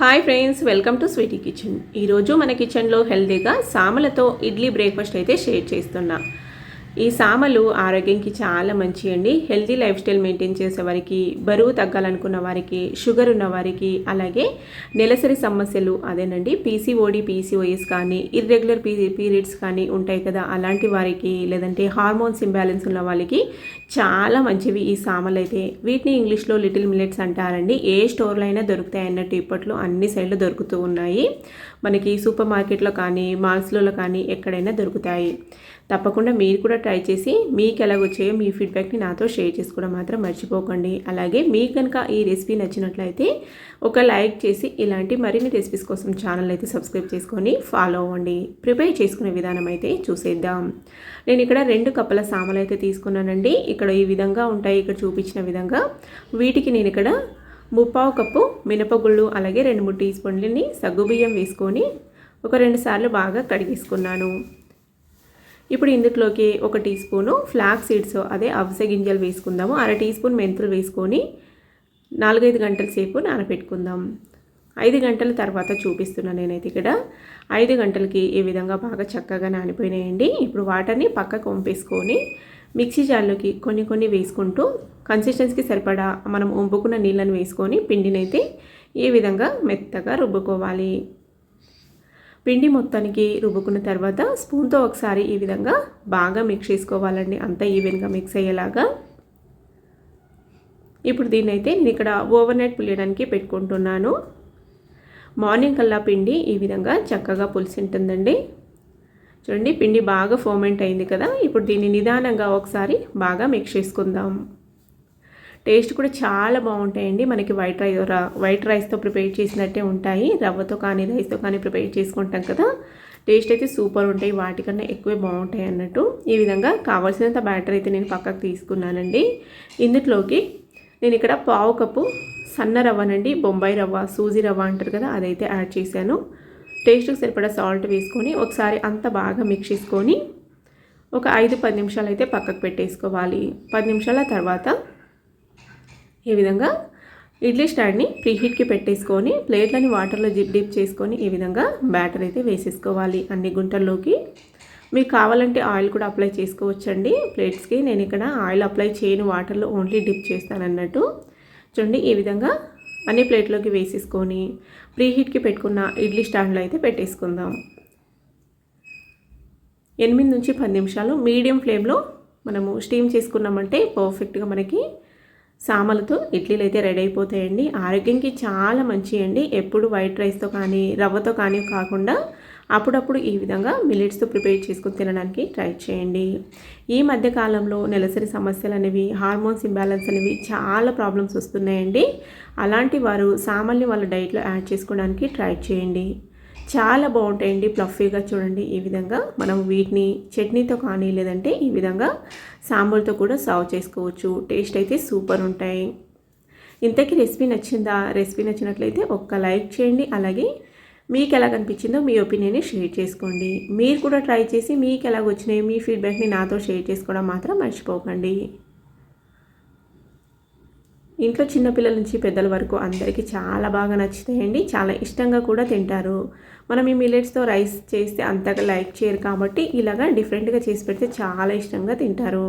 Hi friends welcome to sweetie kitchen. ఈరోజు మన కిచెన్లో హెల్తీగా సామలతో ఇడ్లీ బ్రేక్ఫాస్ట్ అయితే షేర్ చేస్తున్నా. ఈ సామలు ఆరోగ్యంకి చాలా మంచి అండి హెల్తీ లైఫ్ స్టైల్ మెయింటైన్ చేసే వారికి బరువు తగ్గాలనుకున్న వారికి షుగర్ ఉన్న వారికి అలాగే నెలసరి సమస్యలు అదేనండి. పీసీఓడి పీసీఓఎస్ కానీ ఇర్రెగ్యులర్ పీ పీరియడ్స్ కానీ ఉంటాయి కదా అలాంటి వారికి లేదంటే హార్మోన్స్ ఇంబ్యాలెన్స్ ఉన్న వాళ్ళకి చాలా మంచివి ఈ సామలు అయితే వీటిని ఇంగ్లీష్లో లిటిల్ మిల్లెట్స్ అంటారండి. ఏ స్టోర్లో అయినా దొరుకుతాయి అన్నట్టు ఇప్పట్లో అన్ని సైడ్లు దొరుకుతూ ఉన్నాయి. మనకి సూపర్ మార్కెట్లో కానీ మాల్స్లలో కానీ ఎక్కడైనా దొరుకుతాయి. తప్పకుండా మీరు కూడా ట్రై చేసి మీకు ఎలాగొచ్చాయో మీ ఫీడ్బ్యాక్ని నాతో షేర్ చేసుకోవడం మాత్రం మర్చిపోకండి. అలాగే మీకు కనుక ఈ రెసిపీ నచ్చినట్లయితే ఒక లైక్ చేసి ఇలాంటి మరిన్ని రెసిపీస్ కోసం ఛానల్ అయితే సబ్స్క్రైబ్ చేసుకొని ఫాలో అవ్వండి. ప్రిపేర్ చేసుకునే విధానం అయితే చూసేద్దాం. నేను ఇక్కడ రెండు కప్పల సామాన్లు అయితే తీసుకున్నానండి. ఇక్కడ ఈ విధంగా ఉంటాయి ఇక్కడ చూపించిన విధంగా. వీటికి నేను ఇక్కడ ముప్పావు కప్పు మినపగుళ్ళు అలాగే రెండు మూడు టీ స్పూన్లని సగ్గుబియ్యం వేసుకొని ఒక రెండు సార్లు బాగా కడిగేసుకున్నాను. ఇప్పుడు ఇందులోకి ఒక టీ స్పూను ఫ్లాక్ సీడ్స్ అదే అవసె గింజలు వేసుకుందాము. అర టీ స్పూన్ మెంతులు వేసుకొని నాలుగైదు గంటల సేపు నానబెట్టుకుందాం ఐదు గంటల తర్వాత చూపిస్తున్నాను నేనైతే ఇక్కడ. ఐదు గంటలకి ఈ విధంగా బాగా చక్కగా నానిపోయినాయండి. ఇప్పుడు వాటర్ని పక్కకు వంపేసుకొని మిక్సీ జార్లోకి కొన్ని కొన్ని వేసుకుంటూ కన్సిస్టెన్సీకి సరిపడా మనం వంపుకున్న నీళ్ళని వేసుకొని పిండినైతే ఈ విధంగా మెత్తగా రుబ్బుకోవాలి. పిండి మొత్తానికి రుబ్బుకున్న తర్వాత స్పూన్తో ఒకసారి ఈ విధంగా బాగా మిక్స్ చేసుకోవాలండి. అంతా ఈవెన్గా మిక్స్ అయ్యేలాగా. ఇప్పుడు దీన్ని అయితే నేను ఇక్కడ ఓవర్ నైట్ పులియడానికి పెట్టుకుంటున్నాను. మార్నింగ్ కల్లా పిండి ఈ విధంగా చక్కగా పులిసి ఉంటుందండి చూడండి పిండి బాగా ఫోమెంట్ అయింది కదా. ఇప్పుడు దీన్ని నిదానంగా ఒకసారి బాగా మిక్స్ చేసుకుందాం. టేస్ట్ కూడా చాలా బాగుంటాయండి. మనకి వైట్ రైస్ వైట్ రైస్తో ప్రిపేర్ చేసినట్టే ఉంటాయి. రవ్వతో కానీ రైస్తో కానీ ప్రిపేర్ చేసుకుంటాం కదా. టేస్ట్ అయితే సూపర్ ఉంటాయి. వాటికన్నా ఎక్కువే బాగుంటాయి అన్నట్టు. ఈ విధంగా కావాల్సినంత బ్యాటర్ అయితే నేను పక్కకు తీసుకున్నానండి. ఇందులోకి నేను ఇక్కడ పావు కప్పు సన్న రవ్వనండి. బొంబాయి రవ్వ సూజీ రవ్వ అంటారు కదా అదైతే యాడ్ చేశాను. టేస్ట్కి సరిపడా సాల్ట్ వేసుకొని ఒకసారి అంత బాగా మిక్స్ చేసుకొని ఒక ఐదు పది నిమిషాలు అయితే పక్కకు పెట్టేసుకోవాలి. పది నిమిషాల తర్వాత ఈ విధంగా ఇడ్లీ స్టాండ్ని ప్రీహీట్కి పెట్టేసుకొని ప్లేట్లని వాటర్లో జిప్ డిప్ చేసుకొని ఈ విధంగా బ్యాటర్ అయితే వేసేసుకోవాలి అన్ని గుంటల్లోకి. మీకు కావాలంటే ఆయిల్ కూడా అప్లై చేసుకోవచ్చండి. ప్లేట్స్కి నేను ఇక్కడ ఆయిల్ అప్లై చేయని వాటర్లో ఓన్లీ డిప్ చేస్తాను అన్నట్టు. చూడండి ఈ విధంగా అన్ని ప్లేట్లోకి వేసేసుకొని ప్రీహీట్కి పెట్టుకున్న ఇడ్లీ స్టాండ్లో అయితే పెట్టేసుకుందాం. ఎనిమిది నుంచి పది నిమిషాలు మీడియం ఫ్లేమ్లో మనము స్టీమ్ చేసుకున్నామంటే పర్ఫెక్ట్గా మనకి సామలతో ఇడ్లీలు అయితే రెడీ అయిపోతాయండి ఆరోగ్యంకి చాలా మంచి అండి ఎప్పుడు వైట్ రైస్తో కానీ రవ్వతో కానీ కాకుండా అప్పుడప్పుడు ఈ విధంగా మిల్లెట్స్తో ప్రిపేర్ చేసుకుని తినడానికి ట్రై చేయండి. ఈ మధ్య కాలంలో నెలసరి సమస్యలు అనేవి హార్మోన్స్ ఇంబ్యాలెన్స్ అనేవి చాలా ప్రాబ్లమ్స్ వస్తున్నాయండి. అలాంటి వారు సామల్ని వాళ్ళ డైట్లో యాడ్ చేసుకోవడానికి ట్రై చేయండి. చాలా బాగుంటాయండి ప్లఫీగా చూడండి. ఈ విధంగా మనం వీటిని చట్నీతో కానీ లేదంటే ఈ విధంగా సాంబార్తో కూడా సర్వ్ చేసుకోవచ్చు. టేస్ట్ అయితే సూపర్ ఉంటాయి. ఇంతకీ రెసిపీ నచ్చిందా? రెసిపీ నచ్చినట్లయితే ఒక్క లైక్ చేయండి. అలాగే మీకు ఎలా కనిపించిందో మీ ఒపీనియన్ని షేర్ చేసుకోండి. మీరు కూడా ట్రై చేసి మీకు ఎలాగ వచ్చినాయి మీ ఫీడ్బ్యాక్ని నాతో షేర్ చేసుకోవడం మాత్రం మర్చిపోకండి. ఇంట్లో చిన్నపిల్లల నుంచి పెద్దల వరకు అందరికీ చాలా బాగా నచ్చుతాయండి. చాలా ఇష్టంగా కూడా తింటారు. మనం ఈ మిల్లెట్స్తో రైస్ చేస్తే అంతగా లైక్ చేయరు కాబట్టి ఇలాగా డిఫరెంట్గా చేసి పెడితే చాలా ఇష్టంగా తింటారు.